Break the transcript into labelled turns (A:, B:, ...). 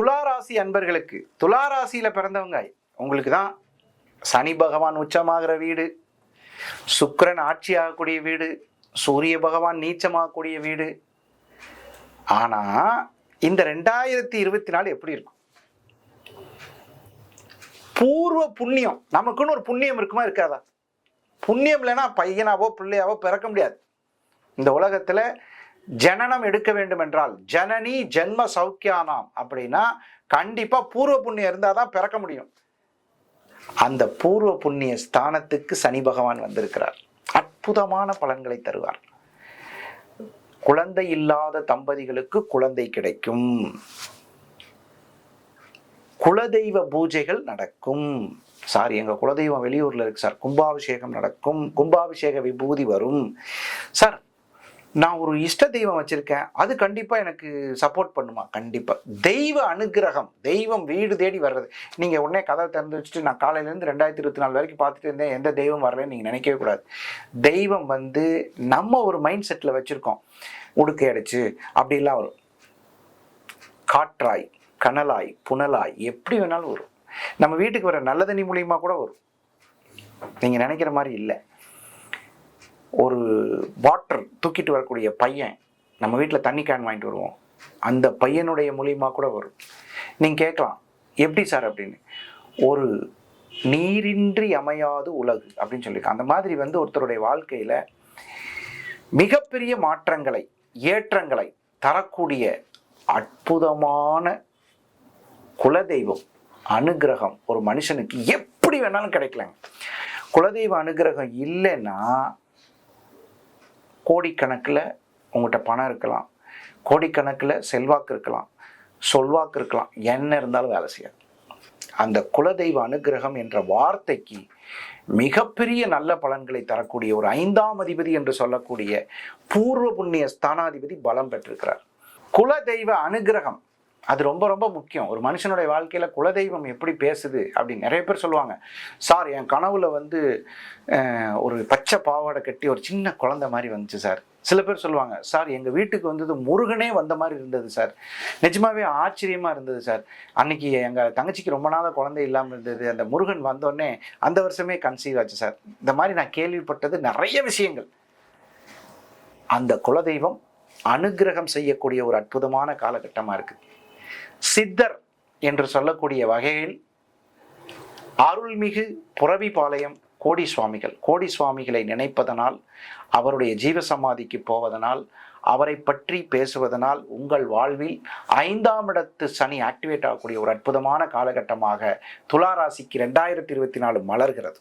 A: துளாராசி அன்பர்களுக்கு துளாராசியில் பிறந்தவங்க உங்களுக்கு தான் சனி பகவான் உச்சமாகிற வீடு சுக்கரன் ஆட்சி ஆகக்கூடிய வீடு சூரிய பகவான் நீச்சமாகக்கூடிய வீடு. ஆனா இந்த ரெண்டாயிரத்தி இருபத்தி நாலு எப்படி இருக்கும்? பூர்வ புண்ணியம் நமக்குன்னு ஒரு புண்ணியம் இருக்குமா இருக்காதா? புண்ணியம் இல்லைன்னா பையனாவோ பிள்ளையாவோ பிறக்க முடியாது. இந்த உலகத்துல ஜனனம் எடுக்க வேண்டும் என்றால் ஜனனி ஜென்ம சௌக்கியானாம் அப்படின்னா கண்டிப்பாக பூர்வ புண்ணியம் இருந்தால் தான் பிறக்க முடியும். அந்த பூர்வ புண்ணிய ஸ்தானத்துக்கு சனி பகவான் வந்திருக்கிறார். அற்புதமான பலன்களை தருவார். குழந்தை இல்லாத தம்பதிகளுக்கு குழந்தை கிடைக்கும். குலதெய்வ பூஜைகள் நடக்கும். சார் எங்கள் குலதெய்வம் வெளியூரில் இருக்கு சார். கும்பாபிஷேகம் நடக்கும். கும்பாபிஷேக விபூதி வரும். சார் நான் ஒரு இஷ்ட தெய்வம் வச்சுருக்கேன். அது கண்டிப்பாக எனக்கு சப்போர்ட் பண்ணுமா? கண்டிப்பாக தெய்வ அனுகிரகம் தெய்வம் வீடு தேடி வர்றது. நீங்கள் உடனே கதவை திறந்து வச்சுட்டு நான் காலையிலேருந்து ரெண்டாயிரத்தி இருபத்தி நாலு வரைக்கும் பார்த்துட்டு இருந்தேன். எந்த தெய்வம் வரலன்னு நீங்கள் நினைக்கவே கூடாது. தெய்வம் வந்து நம்ம ஒரு மைண்ட் செட்டில் வச்சுருக்கோம். உடுக்கை அடிச்சு அப்படிலாம் வரும். காற்றாய் கனலாய் புனலாய் எப்படி வேணாலும் வரும். நம்ம வீட்டுக்கு வர நல்ல தண்ணி மூலியமாக கூட வரும். நீங்கள் நினைக்கிற மாதிரி இல்லை. ஒரு வாட்டர் தூக்கிட்டு வரக்கூடிய பையன் நம்ம வீட்டில் தண்ணி கேன் வாங்கிட்டு வருவோம். அந்த பையனுடைய மூலியமாக கூட வரும். நீங்கள் கேட்கலாம் எப்படி சார் அப்படின்னு. ஒரு நீரின்றி அமையாது உலகு அப்படின்னு சொல்லியிருக்கேன் அந்த மாதிரி வந்து ஒருத்தருடைய வாழ்க்கையில் மிகப்பெரிய மாற்றங்களை ஏற்றங்களை தரக்கூடிய அற்புதமான குலதெய்வம் அனுகிரகம் ஒரு மனுஷனுக்கு எப்படி வேணாலும் கிடைக்கலங்க. குலதெய்வ அனுகிரகம் இல்லைன்னா கோடிக்கணக்கில் உங்கள்கிட்ட பணம் இருக்கலாம். கோடிக்கணக்கில் செல்வாக்கு இருக்கலாம். சொல்வாக்கு இருக்கலாம். என்ன இருந்தாலும் வேலை செய்யாது. அந்த குலதெய்வ அனுகிரகம் என்ற வார்த்தைக்கு மிகப்பெரிய நல்ல பலன்களை தரக்கூடிய ஒரு ஐந்தாம் அதிபதி என்று சொல்லக்கூடிய பூர்வ புண்ணிய ஸ்தானாதிபதி பலம் பெற்றிருக்கிறார். குலதெய்வ அனுகிரகம் அது ரொம்ப ரொம்ப முக்கியம். ஒரு மனுஷனுடைய வாழ்க்கையில் குலதெய்வம் எப்படி பேசுது அப்படின்னு நிறைய பேர் சொல்லுவாங்க. சார் என் கனவுல வந்து ஒரு பச்சை பாவாடை கட்டி ஒரு சின்ன குழந்தை மாதிரி வந்துச்சு சார். சில பேர் சொல்லுவாங்க சார் எங்கள் வீட்டுக்கு வந்தது முருகனே வந்த மாதிரி இருந்தது சார். நிஜமாவே ஆச்சரியமாக இருந்தது சார். அன்னைக்கு எங்கள் தங்கச்சிக்கு ரொம்ப நாளாக குழந்தை இல்லாமல் இருந்தது. அந்த முருகன் வந்தோடனே அந்த வருஷமே கன்சீவ் ஆச்சு சார். இந்த மாதிரி நான் கேள்விப்பட்டது நிறைய விஷயங்கள். அந்த குலதெய்வம் அனுக்கிரகம் செய்யக்கூடிய ஒரு அற்புதமான காலகட்டமாக இருக்குது சித்தர் என்று சொல்லக்கூடிய வகையில் அருள்மிகு புரவிபாளையம் கோடி சுவாமிகள் கோடி சுவாமிகளை நினைப்பதனால் அவருடைய ஜீவசமாதிக்கு போவதனால் அவரை பற்றி பேசுவதனால் உங்கள் வாழ்வில் ஐந்தாம் இடத்து சனி ஆக்டிவேட் ஆகக்கூடிய ஒரு அற்புதமான காலகட்டமாக துலா ராசிக்கு ரெண்டாயிரத்தி இருபத்தி நாலு மலர்கிறது.